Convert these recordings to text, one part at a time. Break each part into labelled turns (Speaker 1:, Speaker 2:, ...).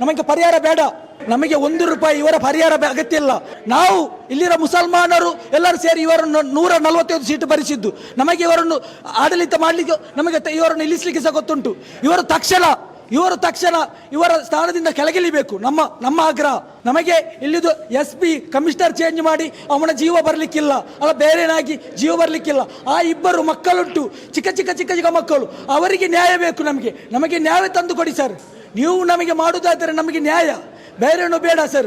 Speaker 1: ನಮಗೆ ಪರಿಹಾರ ಬೇಡ. ನಮಗೆ ಒಂದು ರೂಪಾಯಿ ಇವರ ಪರಿಹಾರ ಅಗತ್ಯ ಇಲ್ಲ ನಾವು ಇಲ್ಲಿರ ಮುಸಲ್ಮಾನರು ಎಲ್ಲರೂ ಸೇರಿ ಇವರನ್ನು ನೂರ ನಲವತ್ತೈದು ಸೀಟು ಭರಿಸಿದ್ದು. ನಮಗೆ ಇವರನ್ನು ಆಡಳಿತ ಮಾಡಲಿಕ್ಕೆ ನಮಗೆ ಇವರನ್ನು ನಿಲ್ಲಿಸಲಿಕ್ಕೆ ಸಹ ಗೊತ್ತುಂಟು. ಇವರು ತಕ್ಷಣ ಇವರು ತಕ್ಷಣ ಇವರ ಸ್ಥಾನದಿಂದ ಕೆಳಗಿಳಿಬೇಕು. ನಮ್ಮ ನಮ್ಮ ಆಗ್ರಹ. ನಮಗೆ ಇಲ್ಲಿದು ಎಸ್ ಪಿ ಕಮಿಷನರ್ ಚೇಂಜ್ ಮಾಡಿ ಅವನ ಜೀವ ಬರಲಿಕ್ಕಿಲ್ಲ. ಅಲ್ಲ, ಬೇರೆನಾಗಿ ಜೀವ ಬರಲಿಕ್ಕಿಲ್ಲ. ಆ ಇಬ್ಬರು ಮಕ್ಕಳುಂಟು. ಚಿಕ್ಕ ಚಿಕ್ಕ ಚಿಕ್ಕ ಚಿಕ್ಕ ಮಕ್ಕಳು. ಅವರಿಗೆ ನ್ಯಾಯ ಬೇಕು ನಮಗೆ. ನಮಗೆ ನ್ಯಾಯ ತಂದು ಕೊಡಿ ಸರ್. ನೀವು ನಮಗೆ ಮಾಡುವುದಾದರೆ ನಮಗೆ ನ್ಯಾಯ. ಬೇರೇನು ಬೇಡ ಸರ್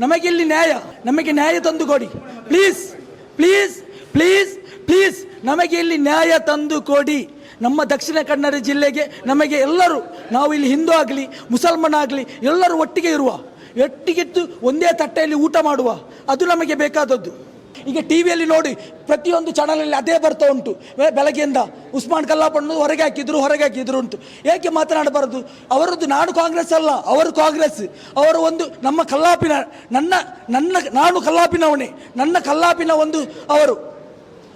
Speaker 1: ನಮಗೆ ಇಲ್ಲಿ ನ್ಯಾಯ. ನಮಗೆ ನ್ಯಾಯ ತಂದು ಕೊಡಿ ಪ್ಲೀಸ್ ಪ್ಲೀಸ್ ಪ್ಲೀಸ್ ಪ್ಲೀಸ್ ನಮಗೆ ಇಲ್ಲಿ ನ್ಯಾಯ ತಂದು ಕೊಡಿ ನಮ್ಮ ದಕ್ಷಿಣ ಕನ್ನಡ ಜಿಲ್ಲೆಗೆ ನಮಗೆ ಎಲ್ಲರೂ, ನಾವು ಇಲ್ಲಿ ಹಿಂದೂ ಆಗಲಿ, ಮುಸಲ್ಮಾನ ಆಗಲಿ, ಎಲ್ಲರೂ ಒಟ್ಟಿಗೆ ಇರುವ, ಒಟ್ಟಿಗೆದ್ದು ಒಂದೇ ತಟ್ಟೆಯಲ್ಲಿ ಊಟ ಮಾಡುವ, ಅದು ನಮಗೆ ಬೇಕಾದದ್ದು. ಈಗ ಟಿ ವಿಯಲ್ಲಿ ನೋಡಿ ಪ್ರತಿಯೊಂದು ಚಾನಲಲ್ಲಿ ಅದೇ ಬರ್ತಾ ಉಂಟು. ಬೆಳಗ್ಗೆಯಿಂದ ಉಸ್ಮಾನ್ ಕಲ್ಲಾಪನ್ನು ಹೊರಗೆ ಹಾಕಿದ್ರು ಹೊರಗೆ ಹಾಕಿದ್ರು ಉಂಟು. ಏಕೆ ಮಾತನಾಡಬಾರದು? ಅವರದ್ದು ನಾನು ಕಾಂಗ್ರೆಸ್ ಅಲ್ಲ, ಅವರು ಕಾಂಗ್ರೆಸ್. ಅವರು ಒಂದು ನಮ್ಮ ಕಲ್ಲಾಪಿನ, ನನ್ನ ನನ್ನ ನಾನು ಕಲ್ಲಾಪಿನವನೇ. ನನ್ನ ಕಲ್ಲಾಪಿನ ಒಂದು ಅವರು,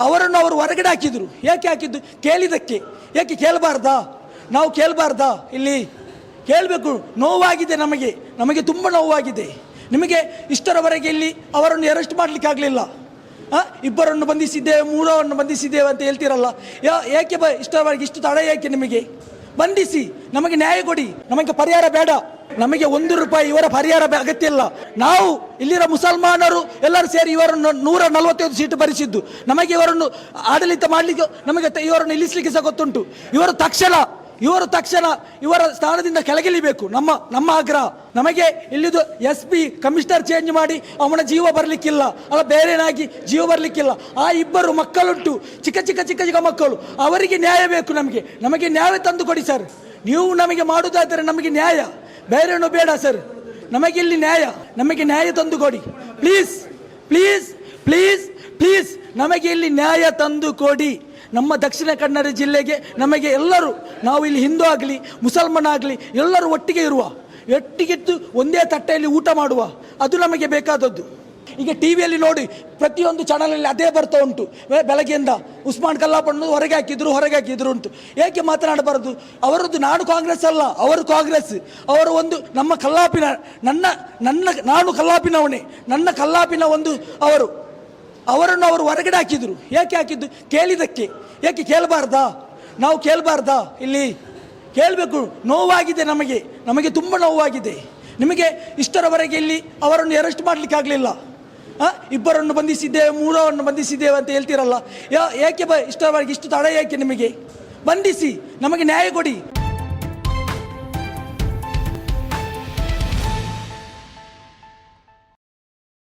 Speaker 1: ಅವರನ್ನು ಅವರು ಹೊರಗಡೆ ಹಾಕಿದ್ರು. ಏಕೆ ಹಾಕಿದ್ದು? ಕೇಳಿದಕ್ಕೆ ಏಕೆ ಕೇಳಬಾರ್ದಾ? ನಾವು ಕೇಳಬಾರ್ದಾ? ಇಲ್ಲಿ ಕೇಳಬೇಕು. ನೋವಾಗಿದೆ ನಮಗೆ. ನಮಗೆ ತುಂಬ ನೋವಾಗಿದೆ. ನಿಮಗೆ ಇಷ್ಟರವರೆಗೆ ಇಲ್ಲಿ ಅವರನ್ನು ಅರೆಸ್ಟ್ ಮಾಡಲಿಕ್ಕೆ ಆಗಲಿಲ್ಲ ಇಬ್ಬರನ್ನು ಬಂಧಿಸಿದ್ದೇವೆ ಮೂರವನ್ನು ಬಂಧಿಸಿದ್ದೇವೆ ಅಂತ ಹೇಳ್ತೀರಲ್ಲ. ಏಕೆ ಬ, ಇಷ್ಟವಾಗಿ ಇಷ್ಟು ತಡ ಏಕೆ ನಿಮಗೆ? ಬಂಧಿಸಿ, ನಮಗೆ ನ್ಯಾಯ ಕೊಡಿ. ನಮಗೆ ಪರಿಹಾರ ಬೇಡ. ನಮಗೆ ಒಂದು ರೂಪಾಯಿ ಇವರ ಪರಿಹಾರ ಅಗತ್ಯ ಇಲ್ಲ. ನಾವು ಇಲ್ಲಿರೋ ಮುಸಲ್ಮಾನರು ಎಲ್ಲರೂ ಸೇರಿ ಇವರನ್ನು ನೂರ ನಲವತ್ತೈದು ಸೀಟು ಭರಿಸಿದ್ದು. ನಮಗೆ ಇವರನ್ನು ಆಡಳಿತ ಮಾಡಲಿಕ್ಕೆ, ನಮಗೆ ಇವರನ್ನು ನಿಲ್ಲಿಸಲಿಕ್ಕೆ ಸಹ ಗೊತ್ತುಂಟು. ಇವರು ತಕ್ಷಣ ಇವರು ತಕ್ಷಣ ಇವರ ಸ್ಥಾನದಿಂದ ಕೆಳಗಿಳಿಬೇಕು. ನಮ್ಮ ನಮ್ಮ ಆಗ್ರಹ ನಮಗೆ ಇಲ್ಲಿದು ಎಸ್ ಪಿ ಕಮಿಷನರ್ ಚೇಂಜ್ ಮಾಡಿ ಅವನ ಜೀವ ಬರಲಿಕ್ಕಿಲ್ಲ. ಅಲ್ಲ, ಬೇರೆನಾಗಿ ಜೀವ ಬರಲಿಕ್ಕಿಲ್ಲ. ಆ ಇಬ್ಬರು ಮಕ್ಕಳುಂಟು. ಚಿಕ್ಕ ಚಿಕ್ಕ ಚಿಕ್ಕ ಚಿಕ್ಕ ಮಕ್ಕಳು. ಅವರಿಗೆ ನ್ಯಾಯ ಬೇಕು ನಮಗೆ. ನಮಗೆ ನ್ಯಾಯ ತಂದು ಕೊಡಿ, ಸರ್. ನೀವು ನಮಗೆ ಮಾಡುವುದಾದರೆ ನಮಗೆ ನ್ಯಾಯ. ಬೇರೇನು ಬೇಡ, ಸರ್. ನಮಗೆ ಇಲ್ಲಿ ನ್ಯಾಯ. ನಮಗೆ ನ್ಯಾಯ ತಂದು ಕೊಡಿ. Please please please please. ನಮಗೆ ಇಲ್ಲಿ ನ್ಯಾಯ ತಂದು ಕೊಡಿ. ನಮ್ಮ ದಕ್ಷಿಣ ಕನ್ನಡ ಜಿಲ್ಲೆಗೆ ನಮಗೆ ಎಲ್ಲರೂ, ನಾವು ಇಲ್ಲಿ ಹಿಂದೂ ಆಗಲಿ, ಮುಸಲ್ಮಾನ ಆಗಲಿ, ಎಲ್ಲರೂ ಒಟ್ಟಿಗೆ ಇರುವ, ಒಟ್ಟಿಗೆದ್ದು ಒಂದೇ ತಟ್ಟೆಯಲ್ಲಿ ಊಟ ಮಾಡುವ, ಅದು ನಮಗೆ ಬೇಕಾದದ್ದು. ಈಗ ಟಿ ವಿಯಲ್ಲಿ ನೋಡಿ, ಪ್ರತಿಯೊಂದು ಚಾನಲಲ್ಲಿ ಅದೇ ಬರ್ತಾ ಉಂಟು. ಬೆಳಗ್ಗೆಯಿಂದ ಉಸ್ಮಾನ್ ಕಲ್ಲಾಪನ್ನು ಹೊರಗೆ ಹಾಕಿದ್ರು ಹೊರಗೆ ಹಾಕಿದ್ರು ಉಂಟು. ಏಕೆ ಮಾತನಾಡಬಾರದು? ಅವರದ್ದು ನಾನು ಕಾಂಗ್ರೆಸ್ ಅಲ್ಲ, ಅವರು ಕಾಂಗ್ರೆಸ್. ಅವರು ಒಂದು ನಮ್ಮ ಕಲ್ಲಾಪಿನ, ನನ್ನ ನನ್ನ, ನಾನು ಕಲ್ಲಾಪಿನವನೇ. ನನ್ನ ಕಲ್ಲಾಪಿನ ಒಂದು ಅವರು. ಅವರನ್ನು ಅವರು ಹೊರಗಡೆ ಹಾಕಿದರು. ಏಕೆ ಹಾಕಿದ್ದು? ಕೇಳಿದಕ್ಕೆ ಏಕೆ ಕೇಳಬಾರ್ದಾ? ನಾವು ಕೇಳಬಾರ್ದಾ? ಇಲ್ಲಿ ಕೇಳಬೇಕು. ನೋವಾಗಿದೆ ನಮಗೆ. ನಮಗೆ ತುಂಬ ನೋವಾಗಿದೆ. ನಿಮಗೆ ಇಷ್ಟರವರೆಗೆ ಇಲ್ಲಿ ಅವರನ್ನು ಅರೆಸ್ಟ್ ಮಾಡಲಿಕ್ಕೆ ಆಗಲಿಲ್ಲ. ಇಬ್ಬರನ್ನು ಬಂಧಿಸಿದ್ದೇವೆ ಮೂರವನ್ನು ಬಂಧಿಸಿದ್ದೇವೆ ಅಂತ ಹೇಳ್ತೀರಲ್ಲ. ಏಕೆ ಬ, ಇಷ್ಟರವರೆಗೆ ಇಷ್ಟು ತಡ ಏಕೆ ನಿಮಗೆ? ಬಂಧಿಸಿ. ನಮಗೆ ನ್ಯಾಯ ಕೊಡಿ.